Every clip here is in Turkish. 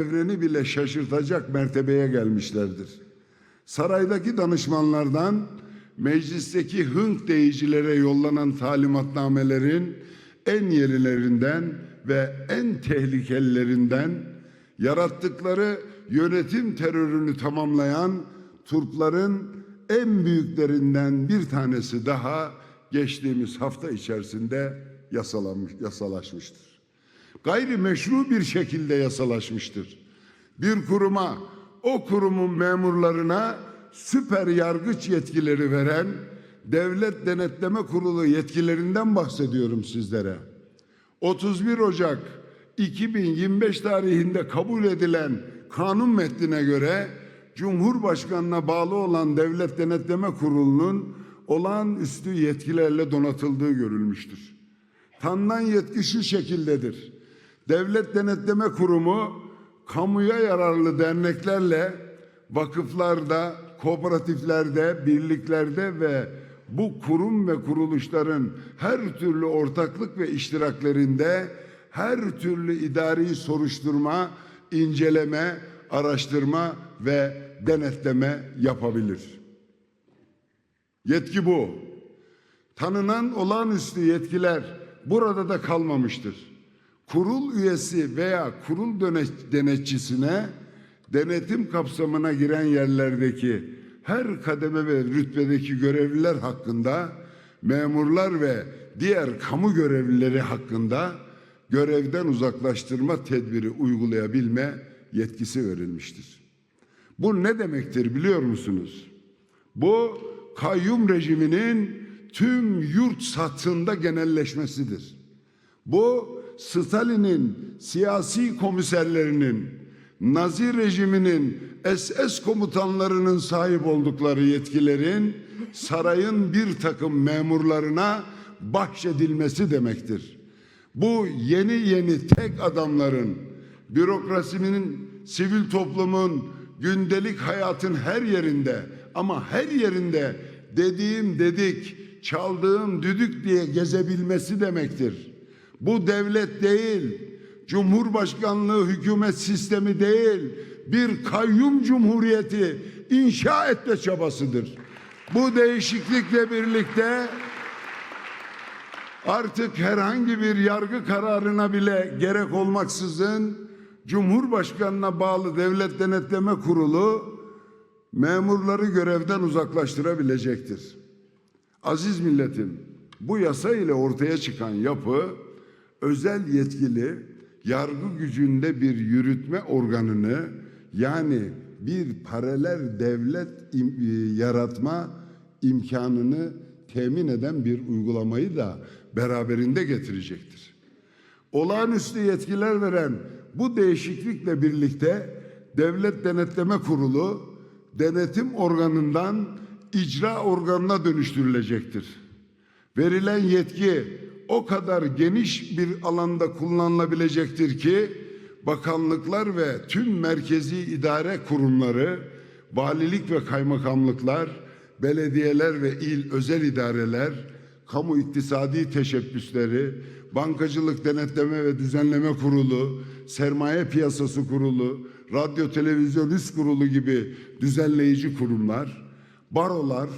evreni bile şaşırtacak mertebeye gelmişlerdir. Saraydaki danışmanlardan meclisteki hınk deyicilere yollanan talimatnamelerin en yerilerinden ve en tehlikelilerinden yarattıkları yönetim terörünü tamamlayan Turkların en büyüklerinden bir tanesi daha geçtiğimiz hafta içerisinde yasalanmış, yasalaşmıştır gayri meşru bir şekilde yasalaşmıştır. Bir kuruma, o kurumun memurlarına süper yargıç yetkileri veren Devlet Denetleme Kurulu yetkilerinden bahsediyorum sizlere. 31 Ocak 2025 tarihinde kabul edilen kanun metnine göre Cumhurbaşkanına bağlı olan Devlet Denetleme Kurulu'nun olağanüstü yetkilerle donatıldığı görülmüştür. Tanınan yetki şu şekildedir. Devlet Denetleme Kurumu kamuya yararlı derneklerle vakıflarda, kooperatiflerde, birliklerde ve bu kurum ve kuruluşların her türlü ortaklık ve iştiraklerinde her türlü idari soruşturma, inceleme, araştırma ve denetleme yapabilir. Yetki bu. Tanınan olağanüstü yetkiler burada da kalmamıştır. Kurul üyesi veya kurul denetçisine denetim kapsamına giren yerlerdeki her kademe ve rütbedeki görevliler hakkında memurlar ve diğer kamu görevlileri hakkında görevden uzaklaştırma tedbiri uygulayabilme yetkisi verilmiştir. Bu ne demektir biliyor musunuz? Bu kayyum rejiminin tüm yurt satında genelleşmesidir. Bu Stalin'in siyasi komiserlerinin, Nazi rejiminin SS komutanlarının sahip oldukları yetkilerin sarayın bir takım memurlarına bahşedilmesi demektir. Bu yeni yeni tek adamların, bürokrasinin, sivil toplumun, gündelik hayatın her yerinde ama her yerinde dediğim dedik, çaldığım düdük diye gezebilmesi demektir. Bu devlet değil, Cumhurbaşkanlığı hükümet sistemi değil, bir kayyum cumhuriyeti inşa etme çabasıdır. Bu değişiklikle birlikte artık herhangi bir yargı kararına bile gerek olmaksızın Cumhurbaşkanına bağlı Devlet Denetleme Kurulu memurları görevden uzaklaştırabilecektir. Aziz milletim, bu yasa ile ortaya çıkan yapı özel yetkili yargı gücünde bir yürütme organını yani bir paralel devlet e, yaratma imkanını temin eden bir uygulamayı da beraberinde getirecektir. Olağanüstü yetkiler veren bu değişiklikle birlikte Devlet Denetleme Kurulu denetim organından icra organına dönüştürülecektir. Verilen yetki o kadar geniş bir alanda kullanılabilecektir ki bakanlıklar ve tüm merkezi idare kurumları, valilik ve kaymakamlıklar, belediyeler ve il özel idareler, kamu iktisadi teşebbüsleri, bankacılık denetleme ve düzenleme kurulu, sermaye piyasası kurulu, radyo televizyon üst kurulu gibi düzenleyici kurumlar, barolar,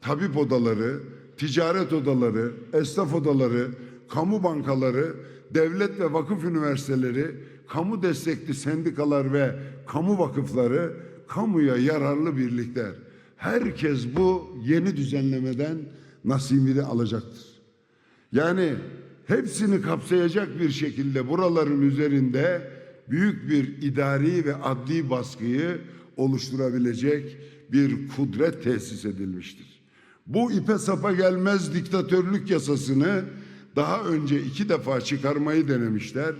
tabip odaları, ticaret odaları, esnaf odaları, kamu bankaları, devlet ve vakıf üniversiteleri, kamu destekli sendikalar ve kamu vakıfları, kamuya yararlı birlikler. Herkes bu yeni düzenlemeden nasibini alacaktır. Yani hepsini kapsayacak bir şekilde buraların üzerinde büyük bir idari ve adli baskıyı oluşturabilecek bir kudret tesis edilmiştir. Bu ipe sapa gelmez diktatörlük yasasını daha önce iki defa çıkarmayı denemişler.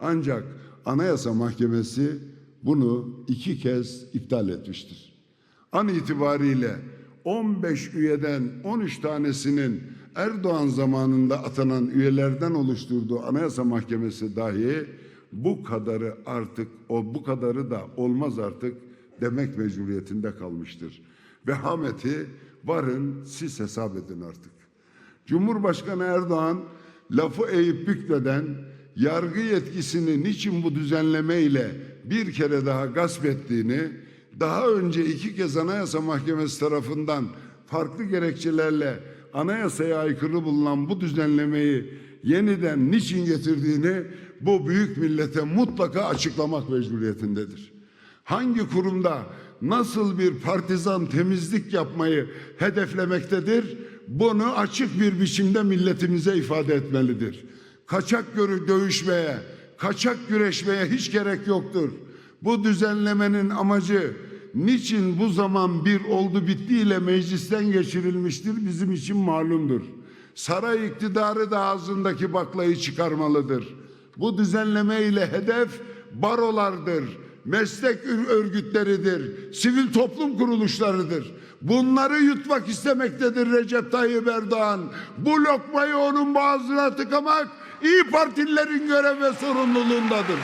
Ancak Anayasa Mahkemesi bunu iki kez iptal etmiştir. An itibariyle 15 üyeden 13 tanesinin Erdoğan zamanında atanan üyelerden oluşturduğu Anayasa Mahkemesi dahi bu kadarı artık o bu kadarı da olmaz artık demek mecburiyetinde kalmıştır. Vehameti varın siz hesap edin artık. Cumhurbaşkanı Erdoğan lafı eğip bükmeden yargı yetkisini niçin bu düzenleme ile bir kere daha gasp ettiğini, daha önce iki kez Anayasa Mahkemesi tarafından farklı gerekçelerle anayasaya aykırı bulunan bu düzenlemeyi yeniden niçin getirdiğini bu büyük millete mutlaka açıklamak mecburiyetindedir. Hangi kurumda nasıl bir partizan temizlik yapmayı hedeflemektedir? Bunu açık bir biçimde milletimize ifade etmelidir. Kaçak görü dövüşmeye, kaçak güreşmeye hiç gerek yoktur. Bu düzenlemenin amacı niçin bu zaman bir oldu bittiyle meclisten geçirilmiştir bizim için malumdur. Saray iktidarı da ağzındaki baklayı çıkarmalıdır. Bu düzenleme ile hedef barolardır, meslek örgütleridir, sivil toplum kuruluşlarıdır. Bunları yutmak istemektedir Recep Tayyip Erdoğan. Bu lokmayı onun boğazına tıkamak İyi Partililerin görev ve sorumluluğundadır.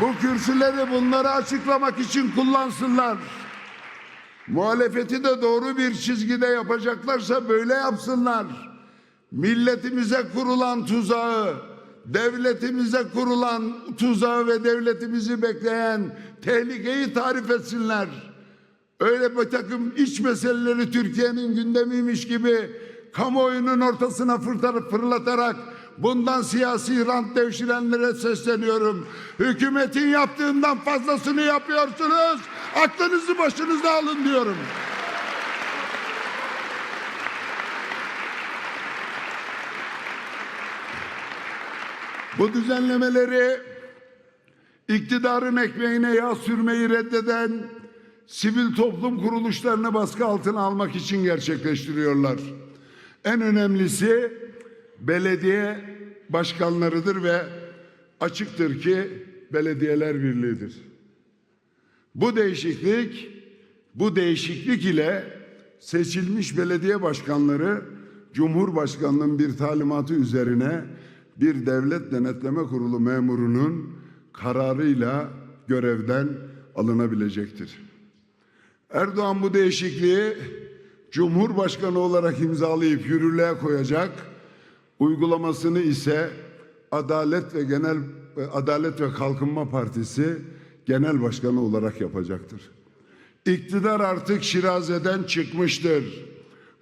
Bu kürsüleri bunları açıklamak için kullansınlar. Muhalefeti de doğru bir çizgide yapacaklarsa böyle yapsınlar. Milletimize kurulan tuzağı, devletimize kurulan tuzağı ve devletimizi bekleyen tehlikeyi tarif etsinler. Öyle bir takım iç meseleleri Türkiye'nin gündemiymiş gibi kamuoyunun ortasına fırlatarak bundan siyasi rant devşirenlere sesleniyorum. Hükümetin yaptığından fazlasını yapıyorsunuz. Aklınızı başınıza alın diyorum. Bu düzenlemeleri iktidarın ekmeğine yağ sürmeyi reddeden sivil toplum kuruluşlarını baskı altına almak için gerçekleştiriyorlar. En önemlisi belediye başkanlarıdır ve açıktır ki belediyeler birliğidir. Bu değişiklik bu değişiklik ile seçilmiş belediye başkanları Cumhurbaşkanlığının bir talimatı üzerine bir devlet denetleme kurulu memurunun kararıyla görevden alınabilecektir. Erdoğan bu değişikliği Cumhurbaşkanı olarak imzalayıp yürürlüğe koyacak. Uygulamasını ise Adalet ve Genel Adalet ve Kalkınma Partisi Genel Başkanı olarak yapacaktır. İktidar artık Şiraze'den çıkmıştır.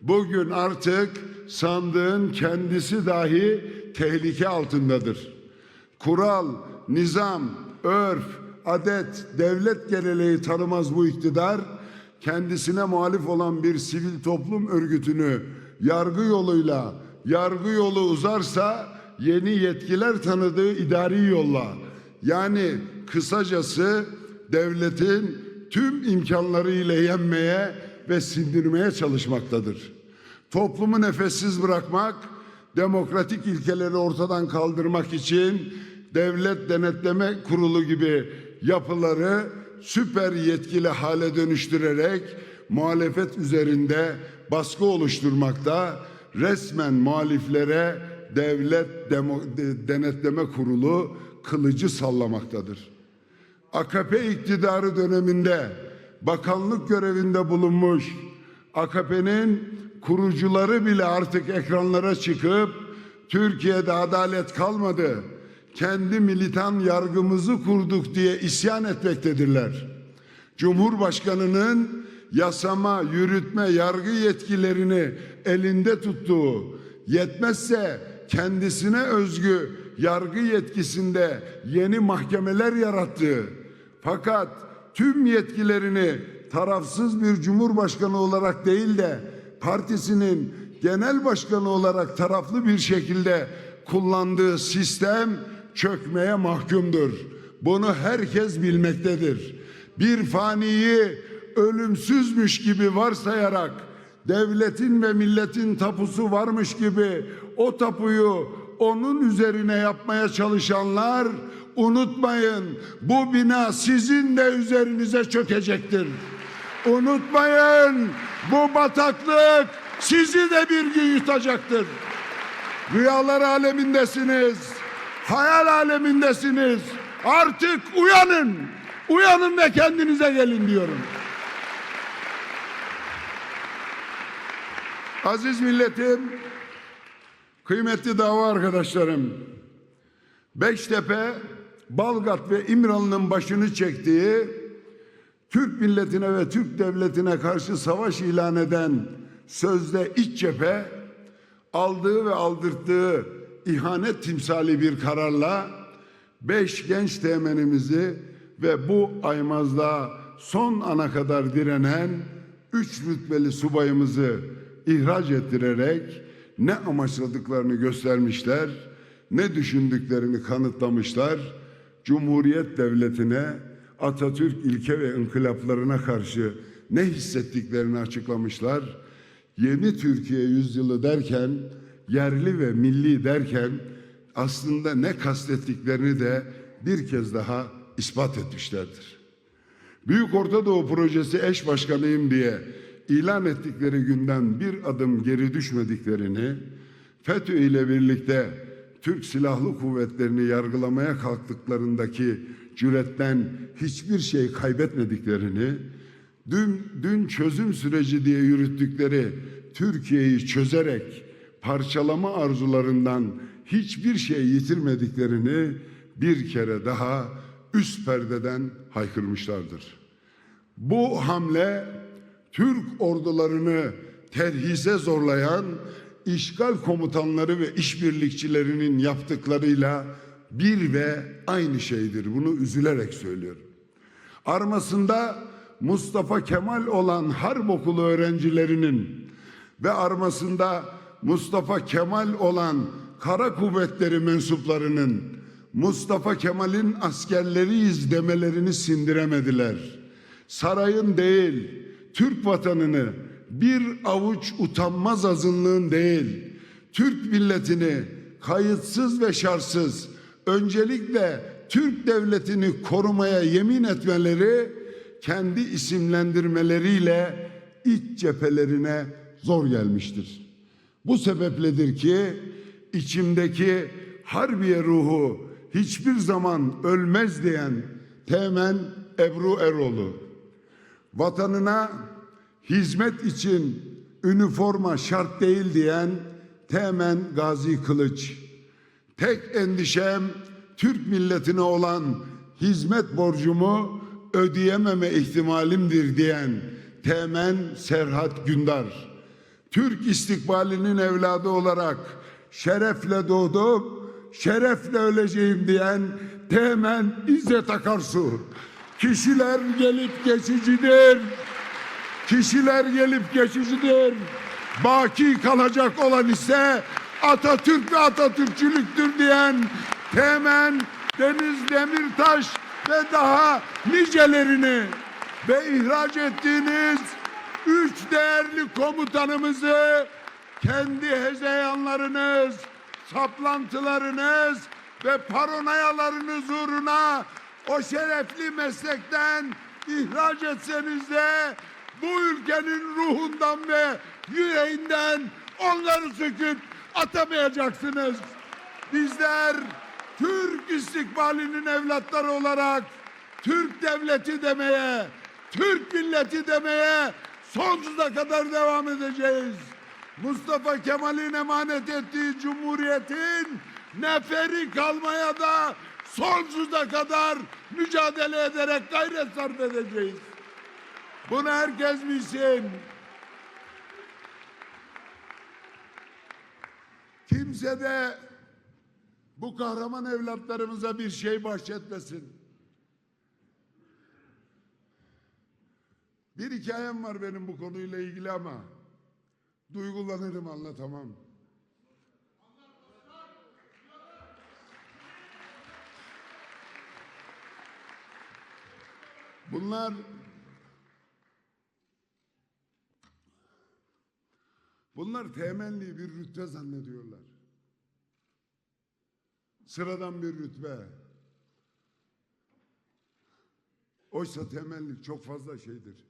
Bugün artık sandığın kendisi dahi tehlike altındadır. Kural, nizam, örf, adet, devlet geleneği tanımaz bu iktidar kendisine muhalif olan bir sivil toplum örgütünü yargı yoluyla yargı yolu uzarsa yeni yetkiler tanıdığı idari yolla yani kısacası devletin tüm imkanlarıyla yenmeye ve sindirmeye çalışmaktadır. Toplumu nefessiz bırakmak, demokratik ilkeleri ortadan kaldırmak için devlet denetleme kurulu gibi yapıları süper yetkili hale dönüştürerek muhalefet üzerinde baskı oluşturmakta resmen muhaliflere devlet demo, de, denetleme kurulu kılıcı sallamaktadır. AKP iktidarı döneminde bakanlık görevinde bulunmuş AKP'nin kurucuları bile artık ekranlara çıkıp Türkiye'de adalet kalmadı kendi militan yargımızı kurduk diye isyan etmektedirler. Cumhurbaşkanının yasama, yürütme, yargı yetkilerini elinde tuttuğu, yetmezse kendisine özgü yargı yetkisinde yeni mahkemeler yarattığı, fakat tüm yetkilerini tarafsız bir cumhurbaşkanı olarak değil de partisinin genel başkanı olarak taraflı bir şekilde kullandığı sistem çökmeye mahkumdur. Bunu herkes bilmektedir. Bir faniyi ölümsüzmüş gibi varsayarak devletin ve milletin tapusu varmış gibi o tapuyu onun üzerine yapmaya çalışanlar unutmayın bu bina sizin de üzerinize çökecektir. Unutmayın bu bataklık sizi de bir gün yutacaktır. Rüyalar alemindesiniz. Hayal alemindesiniz. Artık uyanın. Uyanın ve kendinize gelin diyorum. Aziz milletim, kıymetli dava arkadaşlarım. Beştepe, Balgat ve İmralı'nın başını çektiği Türk milletine ve Türk devletine karşı savaş ilan eden sözde iç cephe aldığı ve aldırttığı ihanet timsali bir kararla beş genç teğmenimizi ve bu aymazlığa son ana kadar direnen üç rütbeli subayımızı ihraç ettirerek ne amaçladıklarını göstermişler, ne düşündüklerini kanıtlamışlar. Cumhuriyet devletine, Atatürk ilke ve inkılaplarına karşı ne hissettiklerini açıklamışlar. Yeni Türkiye yüzyılı derken, yerli ve milli derken aslında ne kastettiklerini de bir kez daha ispat etmişlerdir. Büyük Orta Doğu Projesi eş başkanıyım diye ilan ettikleri günden bir adım geri düşmediklerini, FETÖ ile birlikte Türk Silahlı Kuvvetlerini yargılamaya kalktıklarındaki cüretten hiçbir şey kaybetmediklerini, dün, dün çözüm süreci diye yürüttükleri Türkiye'yi çözerek parçalama arzularından hiçbir şey yitirmediklerini bir kere daha üst perdeden haykırmışlardır. Bu hamle Türk ordularını terhise zorlayan işgal komutanları ve işbirlikçilerinin yaptıklarıyla bir ve aynı şeydir. Bunu üzülerek söylüyorum. Armasında Mustafa Kemal olan harp okulu öğrencilerinin ve armasında Mustafa Kemal olan kara kuvvetleri mensuplarının Mustafa Kemal'in askerleriyiz demelerini sindiremediler. Sarayın değil, Türk vatanını bir avuç utanmaz azınlığın değil, Türk milletini kayıtsız ve şartsız öncelikle Türk devletini korumaya yemin etmeleri kendi isimlendirmeleriyle iç cephelerine zor gelmiştir. Bu sebepledir ki içimdeki harbiye ruhu hiçbir zaman ölmez diyen Teğmen Ebru Eroğlu vatanına hizmet için üniforma şart değil diyen Teğmen Gazi Kılıç tek endişem Türk milletine olan hizmet borcumu ödeyememe ihtimalimdir diyen Teğmen Serhat Gündar Türk istikbalinin evladı olarak şerefle doğdum, şerefle öleceğim diyen Teğmen İzzet Akarsu. Kişiler gelip geçicidir. Kişiler gelip geçicidir. Baki kalacak olan ise Atatürk ve Atatürkçülüktür diyen Teğmen Deniz Demirtaş ve daha nicelerini ve ihraç ettiğiniz üç değerli komutanımızı kendi hezeyanlarınız, saplantılarınız ve paranoyalarınız uğruna o şerefli meslekten ihraç etseniz de ülkenin ruhundan ve yüreğinden onları söküp atamayacaksınız. Bizler Türk istikbalinin evlatları olarak Türk devleti demeye, Türk milleti demeye sonsuza kadar devam edeceğiz. Mustafa Kemal'in emanet ettiği cumhuriyetin neferi kalmaya da sonsuza kadar mücadele ederek gayret sarf edeceğiz. Bunu herkes bilsin. Kimse de bu kahraman evlatlarımıza bir şey bahşetmesin. Bir hikayem var benim bu konuyla ilgili ama duygulanırım anlatamam. Bunlar Bunlar temenni bir rütbe zannediyorlar. Sıradan bir rütbe. Oysa temelli çok fazla şeydir.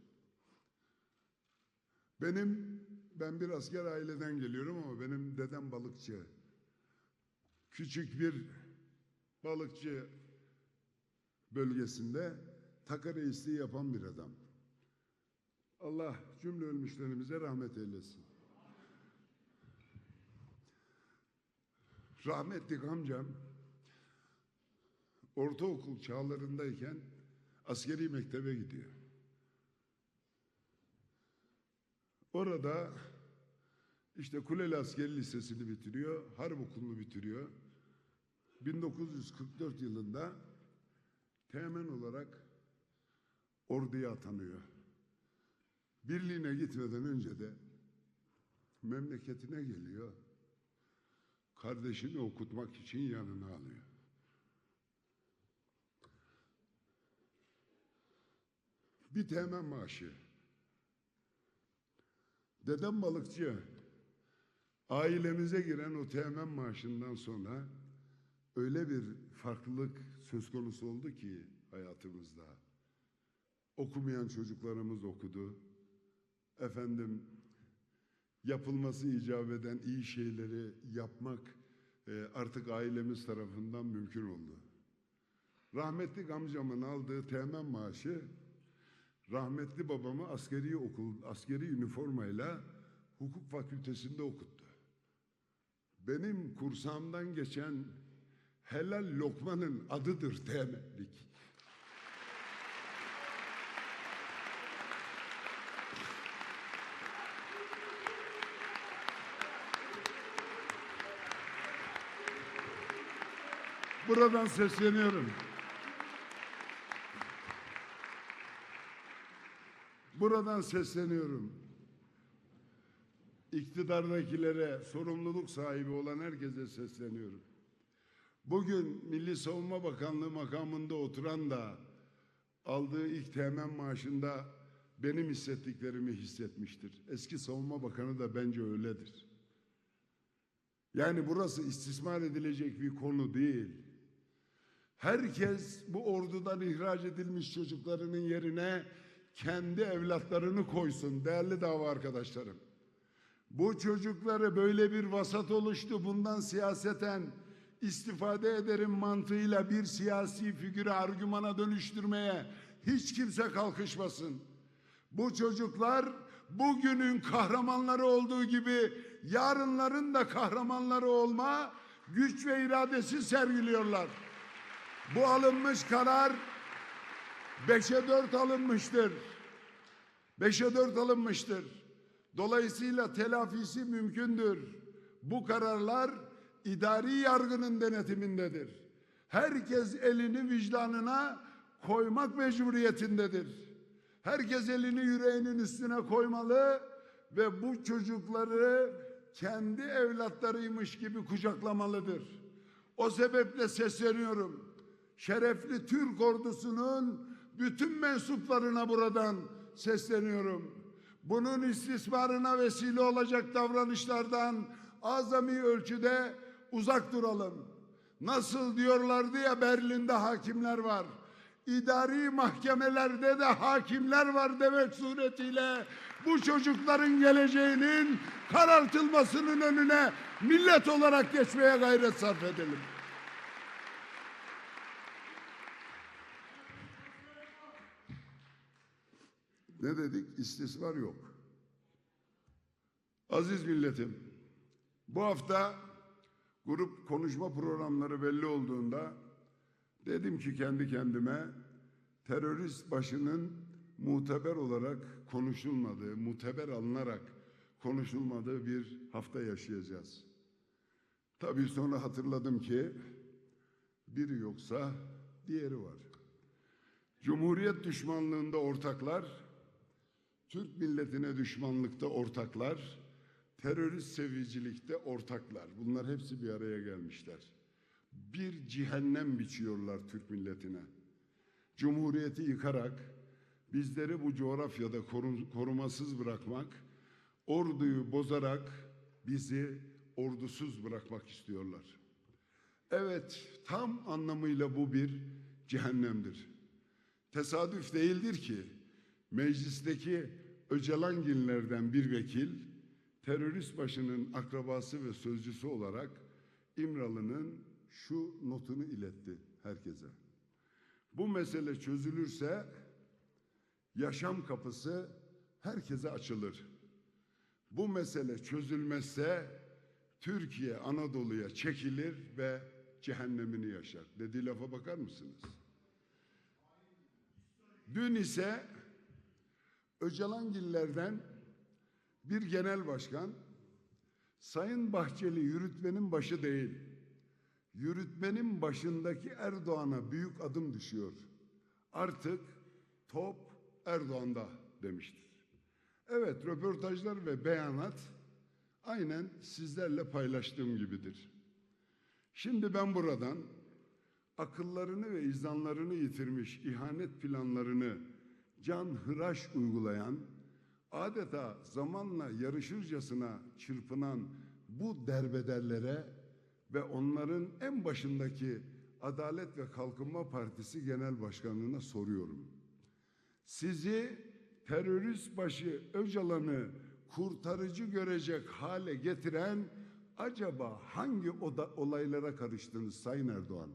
Benim ben bir asker aileden geliyorum ama benim dedem balıkçı. Küçük bir balıkçı bölgesinde taka reisliği yapan bir adam. Allah cümle ölmüşlerimize rahmet eylesin. Rahmetli amcam ortaokul çağlarındayken askeri mektebe gidiyor. Orada işte Kuleli Askeri Lisesi'ni bitiriyor, Harp Okulu'nu bitiriyor. 1944 yılında teğmen olarak orduya atanıyor. Birliğine gitmeden önce de memleketine geliyor. Kardeşini okutmak için yanına alıyor. Bir teğmen maaşı. Dedem balıkçı. Ailemize giren o teğmen maaşından sonra öyle bir farklılık söz konusu oldu ki hayatımızda. Okumayan çocuklarımız okudu. Efendim yapılması icap eden iyi şeyleri yapmak e, artık ailemiz tarafından mümkün oldu. Rahmetli amcamın aldığı teğmen maaşı rahmetli babamı askeri okul, askeri üniformayla hukuk fakültesinde okuttu. Benim kursağımdan geçen helal lokmanın adıdır teğmenlik. Buradan sesleniyorum. Buradan sesleniyorum. İktidardakilere, sorumluluk sahibi olan herkese sesleniyorum. Bugün Milli Savunma Bakanlığı makamında oturan da aldığı ilk teğmen maaşında benim hissettiklerimi hissetmiştir. Eski Savunma Bakanı da bence öyledir. Yani burası istismar edilecek bir konu değil. Herkes bu ordudan ihraç edilmiş çocuklarının yerine kendi evlatlarını koysun değerli dava arkadaşlarım. Bu çocukları böyle bir vasat oluştu. Bundan siyaseten istifade ederim mantığıyla bir siyasi figürü argümana dönüştürmeye hiç kimse kalkışmasın. Bu çocuklar bugünün kahramanları olduğu gibi yarınların da kahramanları olma güç ve iradesi sergiliyorlar. Bu alınmış karar beşe dört alınmıştır. Beşe dört alınmıştır. Dolayısıyla telafisi mümkündür. Bu kararlar idari yargının denetimindedir. Herkes elini vicdanına koymak mecburiyetindedir. Herkes elini yüreğinin üstüne koymalı ve bu çocukları kendi evlatlarıymış gibi kucaklamalıdır. O sebeple sesleniyorum. Şerefli Türk ordusunun bütün mensuplarına buradan sesleniyorum. Bunun istismarına vesile olacak davranışlardan azami ölçüde uzak duralım. Nasıl diyorlardı ya Berlin'de hakimler var. İdari mahkemelerde de hakimler var demek suretiyle bu çocukların geleceğinin karartılmasının önüne millet olarak geçmeye gayret sarf edelim. Ne dedik? İstismar yok. Aziz milletim, bu hafta grup konuşma programları belli olduğunda dedim ki kendi kendime terörist başının muteber olarak konuşulmadığı, muteber alınarak konuşulmadığı bir hafta yaşayacağız. Tabii sonra hatırladım ki biri yoksa diğeri var. Cumhuriyet düşmanlığında ortaklar, Türk milletine düşmanlıkta ortaklar, terörist sevicilikte ortaklar. Bunlar hepsi bir araya gelmişler. Bir cehennem biçiyorlar Türk milletine. Cumhuriyeti yıkarak bizleri bu coğrafyada korum- korumasız bırakmak, orduyu bozarak bizi ordusuz bırakmak istiyorlar. Evet, tam anlamıyla bu bir cehennemdir. Tesadüf değildir ki meclisteki Öcalanginlerden bir vekil terörist başının akrabası ve sözcüsü olarak İmralı'nın şu notunu iletti herkese. Bu mesele çözülürse yaşam kapısı herkese açılır. Bu mesele çözülmezse Türkiye Anadolu'ya çekilir ve cehennemini yaşar. Dediği lafa bakar mısınız? Dün ise Öcalangillerden bir genel başkan Sayın Bahçeli yürütmenin başı değil, yürütmenin başındaki Erdoğan'a büyük adım düşüyor. Artık top Erdoğan'da demiştir. Evet, röportajlar ve beyanat aynen sizlerle paylaştığım gibidir. Şimdi ben buradan akıllarını ve izanlarını yitirmiş ihanet planlarını can hıraş uygulayan, adeta zamanla yarışırcasına çırpınan bu derbederlere ve onların en başındaki Adalet ve Kalkınma Partisi Genel Başkanlığı'na soruyorum. Sizi terörist başı Öcalan'ı kurtarıcı görecek hale getiren acaba hangi oda, olaylara karıştınız Sayın Erdoğan?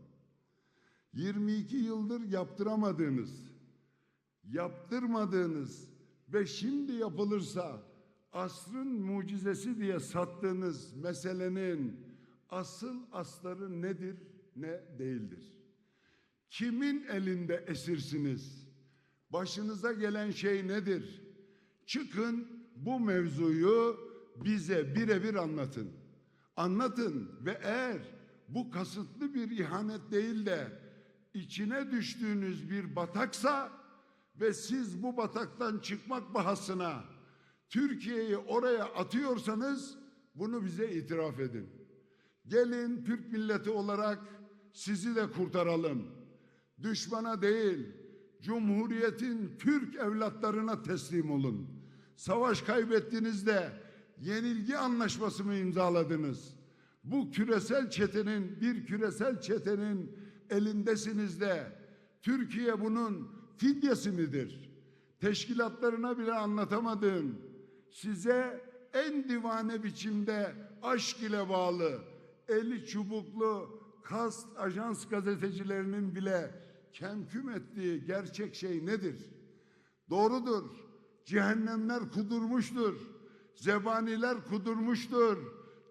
22 yıldır yaptıramadığınız, yaptırmadığınız ve şimdi yapılırsa asrın mucizesi diye sattığınız meselenin asıl asları nedir ne değildir? Kimin elinde esirsiniz? Başınıza gelen şey nedir? Çıkın bu mevzuyu bize birebir anlatın. Anlatın ve eğer bu kasıtlı bir ihanet değil de içine düştüğünüz bir bataksa ve siz bu bataktan çıkmak bahasına Türkiye'yi oraya atıyorsanız bunu bize itiraf edin. Gelin Türk milleti olarak sizi de kurtaralım. Düşmana değil, Cumhuriyet'in Türk evlatlarına teslim olun. Savaş kaybettiğinizde yenilgi anlaşması mı imzaladınız? Bu küresel çetenin, bir küresel çetenin elindesiniz de Türkiye bunun fidyesi midir? Teşkilatlarına bile anlatamadığın, size en divane biçimde aşk ile bağlı, eli çubuklu kast ajans gazetecilerinin bile kemküm ettiği gerçek şey nedir? Doğrudur. Cehennemler kudurmuştur. Zebaniler kudurmuştur.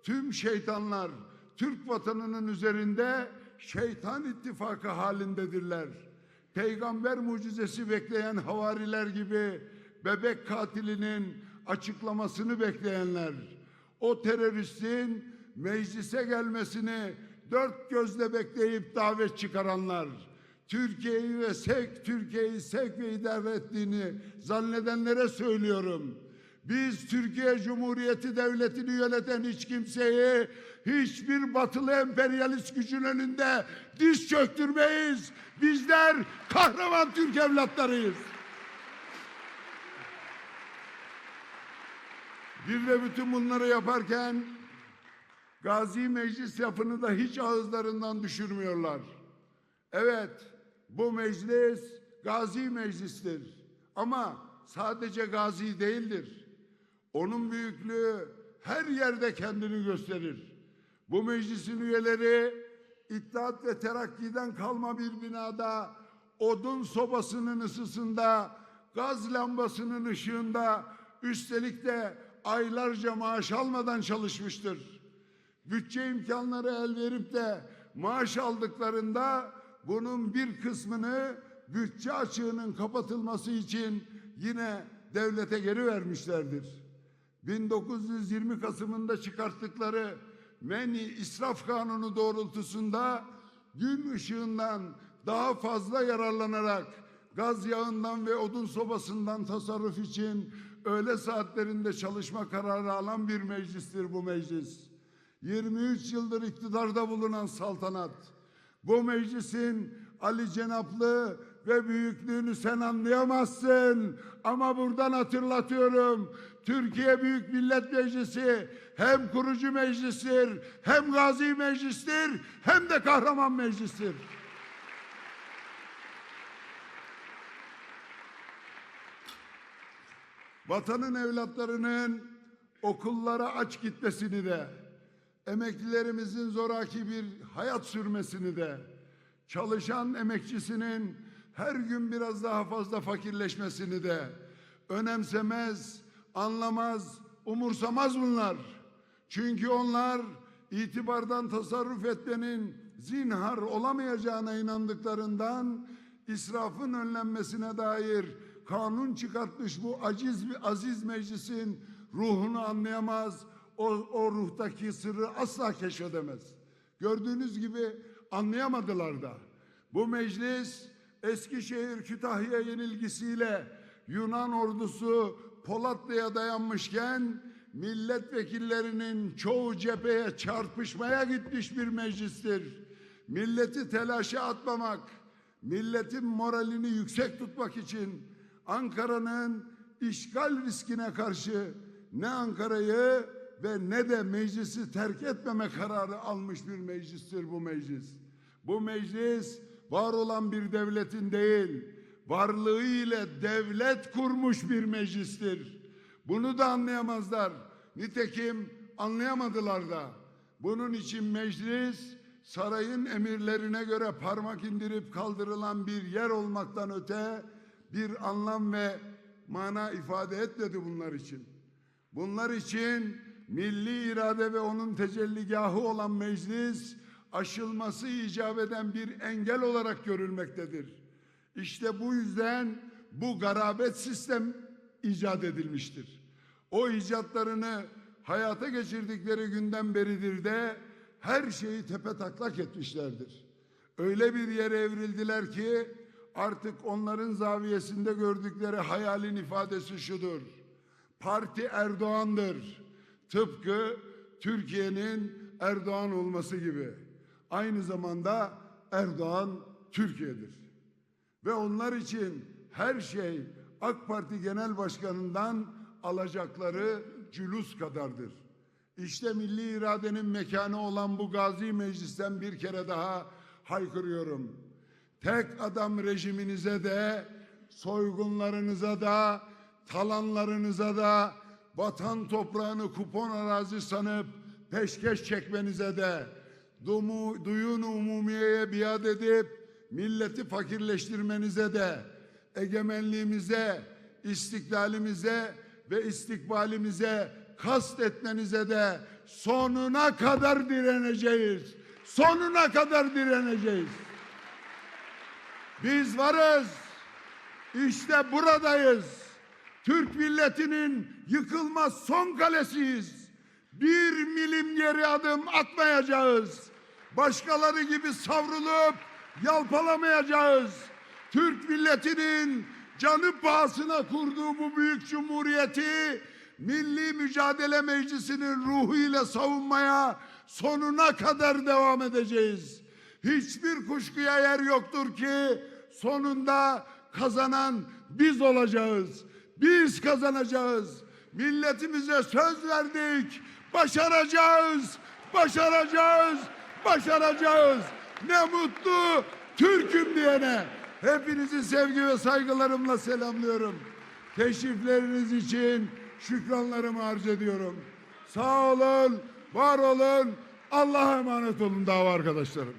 Tüm şeytanlar Türk vatanının üzerinde şeytan ittifakı halindedirler. Peygamber mucizesi bekleyen havariler gibi bebek katilinin açıklamasını bekleyenler, o teröristin meclise gelmesini dört gözle bekleyip davet çıkaranlar, Türkiye'yi ve sevk, Türkiye'yi sevk ve idare ettiğini zannedenlere söylüyorum. Biz Türkiye Cumhuriyeti Devleti'ni yöneten hiç kimseyi hiçbir batılı emperyalist gücün önünde diz çöktürmeyiz. Bizler kahraman Türk evlatlarıyız. Bir de bütün bunları yaparken Gazi Meclis lafını da hiç ağızlarından düşürmüyorlar. Evet, bu meclis Gazi Meclis'tir. Ama sadece Gazi değildir. Onun büyüklüğü her yerde kendini gösterir. Bu meclisin üyeleri İttihat ve Terakki'den kalma bir binada odun sobasının ısısında, gaz lambasının ışığında üstelik de aylarca maaş almadan çalışmıştır. Bütçe imkanları el verip de maaş aldıklarında bunun bir kısmını bütçe açığının kapatılması için yine devlete geri vermişlerdir. 1920 Kasım'ında çıkarttıkları Meni İsraf Kanunu doğrultusunda gün ışığından daha fazla yararlanarak gaz yağından ve odun sobasından tasarruf için öğle saatlerinde çalışma kararı alan bir meclistir bu meclis. 23 yıldır iktidarda bulunan saltanat. Bu meclisin Ali Cenaplı ve büyüklüğünü sen anlayamazsın. Ama buradan hatırlatıyorum. Türkiye Büyük Millet Meclisi hem kurucu meclistir, hem gazi meclistir, hem de kahraman meclistir. Vatanın evlatlarının okullara aç gitmesini de, emeklilerimizin zoraki bir hayat sürmesini de, çalışan emekçisinin her gün biraz daha fazla fakirleşmesini de önemsemez, anlamaz, umursamaz bunlar. Çünkü onlar itibardan tasarruf etmenin zinhar olamayacağına inandıklarından israfın önlenmesine dair kanun çıkartmış bu aciz aziz meclisin ruhunu anlayamaz. O, o ruhtaki sırrı asla keşfedemez. Gördüğünüz gibi anlayamadılar da. Bu meclis Eskişehir Kütahya yenilgisiyle Yunan ordusu Polatlı'ya dayanmışken milletvekillerinin çoğu cepheye çarpışmaya gitmiş bir meclistir. Milleti telaşa atmamak, milletin moralini yüksek tutmak için Ankara'nın işgal riskine karşı ne Ankara'yı ve ne de meclisi terk etmeme kararı almış bir meclistir bu meclis. Bu meclis var olan bir devletin değil, varlığı ile devlet kurmuş bir meclistir. Bunu da anlayamazlar. Nitekim anlayamadılar da. Bunun için meclis sarayın emirlerine göre parmak indirip kaldırılan bir yer olmaktan öte bir anlam ve mana ifade etmedi bunlar için. Bunlar için milli irade ve onun tecelligahı olan meclis aşılması icap eden bir engel olarak görülmektedir. İşte bu yüzden bu garabet sistem icat edilmiştir. O icatlarını hayata geçirdikleri günden beridir de her şeyi tepe taklak etmişlerdir. Öyle bir yere evrildiler ki artık onların zaviyesinde gördükleri hayalin ifadesi şudur. Parti Erdoğan'dır. Tıpkı Türkiye'nin Erdoğan olması gibi. Aynı zamanda Erdoğan Türkiye'dir. Ve onlar için her şey AK Parti Genel Başkanı'ndan alacakları cülus kadardır. İşte milli iradenin mekanı olan bu gazi meclisten bir kere daha haykırıyorum. Tek adam rejiminize de, soygunlarınıza da, talanlarınıza da, vatan toprağını kupon arazi sanıp peşkeş çekmenize de, duyun umumiyeye biat edip milleti fakirleştirmenize de, egemenliğimize, istiklalimize ve istikbalimize kast etmenize de sonuna kadar direneceğiz. Sonuna kadar direneceğiz. Biz varız. İşte buradayız. Türk milletinin yıkılmaz son kalesiyiz. Bir milim geri adım atmayacağız. Başkaları gibi savrulup yalpalamayacağız. Türk milletinin canı pahasına kurduğu bu büyük cumhuriyeti Milli Mücadele Meclisi'nin ruhuyla savunmaya sonuna kadar devam edeceğiz. Hiçbir kuşkuya yer yoktur ki sonunda kazanan biz olacağız. Biz kazanacağız. Milletimize söz verdik. Başaracağız. Başaracağız. Başaracağız. Ne mutlu Türk'üm diyene. Hepinizi sevgi ve saygılarımla selamlıyorum. Teşrifleriniz için şükranlarımı arz ediyorum. Sağ olun, var olun. Allah'a emanet olun dava arkadaşlarım.